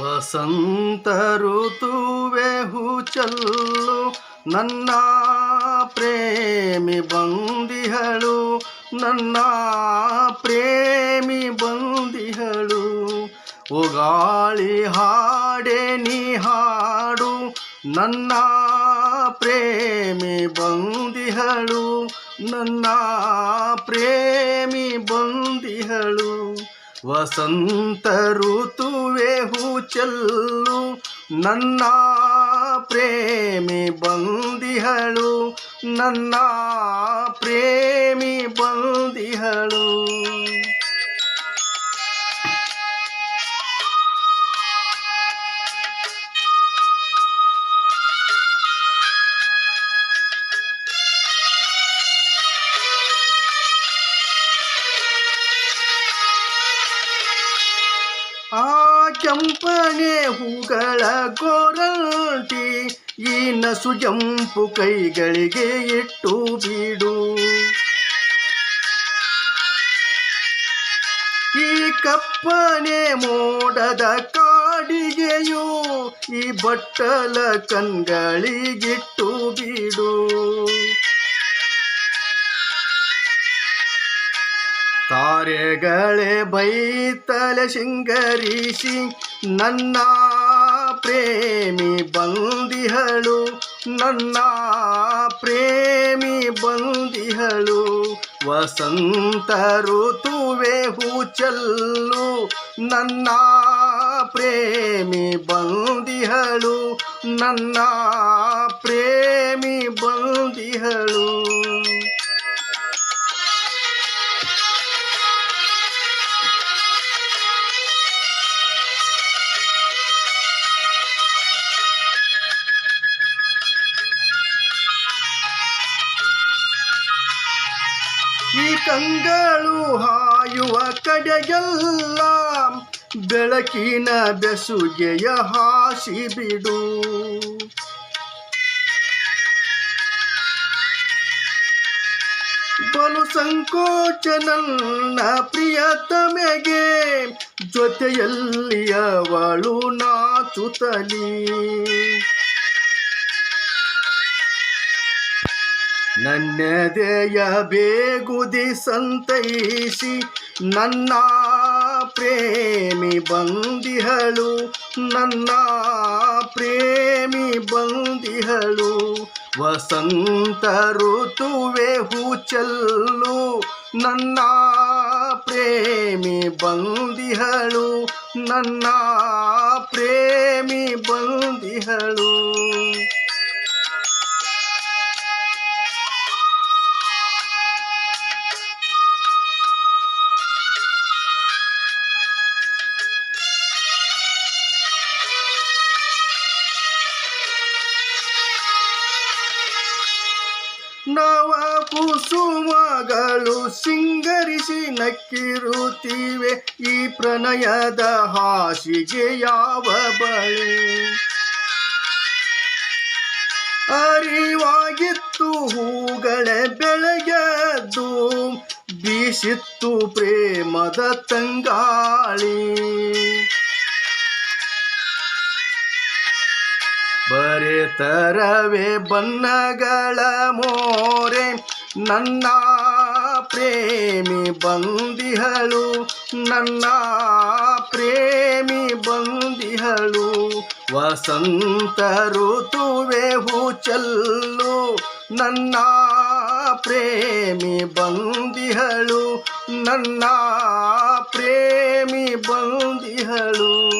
ವಸಂತ ಋತುವೆ ಚಲ್ಲು ನನ್ನ ಪ್ರೇಮಿ ಬಂದಿಹಳು, ನನ್ನ ಪ್ರೇಮಿ ಬಂದಿಹಳು. ಓ ಗಾಳಿ ಹಾಡೆ ನೀ ಹಾಡು, ನನ್ನ ಪ್ರೇಮಿ ಬಂದಿಹಳು, ನನ್ನ ಪ್ರೇಮಿ ಬಂದಿಹಳು. ವಸಂತ ಋತುವೆ ಹೂಚಲ್ಲು ನನ್ನ ಪ್ರೇಮಿ ಬಂದಿಹಳು ನನ್ನ ಪ್ರೇಮಿ ಬಂದಿಹಳು. ಕೆಂಪನೆ ಹೂಗಳ ಕೋರಂಟಿ ಈ ನಸು ಜಂಪು ಕೈಗಳಿಗೆ ಇಟ್ಟು ಬಿಡು. ಈ ಕಪ್ಪನೆ ಮೋಡದ ಕಾಡಿಗೆಯು, ಈ ಬಟ್ಟಲ ಕಣ್ಗಳಿಗಿಟ್ಟು ಬಿಡು. ತಾರೆಗಳೇ ಬೈತಲೆ ಶೃಂಗರಿಸಿ ನನ್ನ ಪ್ರೇಮಿ ಬಂದಿಹಳು, ನನ್ನ ಪ್ರೇಮಿ ಬಂದಿಹಳು. ವಸಂತ ಋತುವೆ ಹೂಚಲ್ಲು, ನನ್ನ ಪ್ರೇಮಿ ಬಂದಿಹಳು, ನನ್ನ ಪ್ರೇಮಿ ಬಂದಿಹಳು. ಈ ಕಂಗಳು ಹಾಯುವ ಕಡೆಗೆಲ್ಲ ಬೆಳಕಿನ ಬೆಸುಗೆಯ ಹಾಸಿ ಬಿಡು. ಬಲು ಸಂಕೋಚ ನನ್ನ ಪ್ರಿಯತಮೆಗೆ ಜೊತೆಯಲ್ಲಿ ಅವಳು ನಾಚುತ್ತಲಿ ನನ್ನದೆಯ ಬೇಗುದಿ ಸಂತೈಸಿ ನನ್ನ ಪ್ರೇಮಿ ಬಂದಿಹಳು, ನನ್ನ ಪ್ರೇಮಿ ಬಂದಿಹಳು. ವಸಂತ ಋತುವೆ ಹೂಚಲ್ಲು, ನನ್ನ ಪ್ರೇಮಿ ಬಂದಿಹಳು, ನನ್ನ ಪ್ರೇಮಿ ಬಂದಿಹಳು. ನವ ಕುಸುಮಗಳು ಸಿಂಗರಿಸಿ ನಕ್ಕಿರುತ್ತಿವೆ. ಈ ಪ್ರಣಯದ ಹಾಸಿಗೆ ಯಾವ ಬಳೆ? ಅರಿವಾಗಿತ್ತು ಹೂಗಳ ಬೆಳೆಯದು ಬೀಸಿತ್ತು ಪ್ರೇಮದ ತಂಗಾಳಿ. ತರವೆ ಬಣ್ಣಗಳ ಮೋರೆ ನನ್ನ ಪ್ರೇಮಿ ಬಂದಿಹಳು, ನನ್ನ ಪ್ರೇಮಿ ಬಂದಿಹಳು. ವಸಂತ ಋತುವೆ ಹೂಚಲ್ಲು, ನನ್ನ ಪ್ರೇಮಿ ಬಂದಿಹಳು, ನನ್ನ ಪ್ರೇಮಿ ಬಂದಿಹಳು.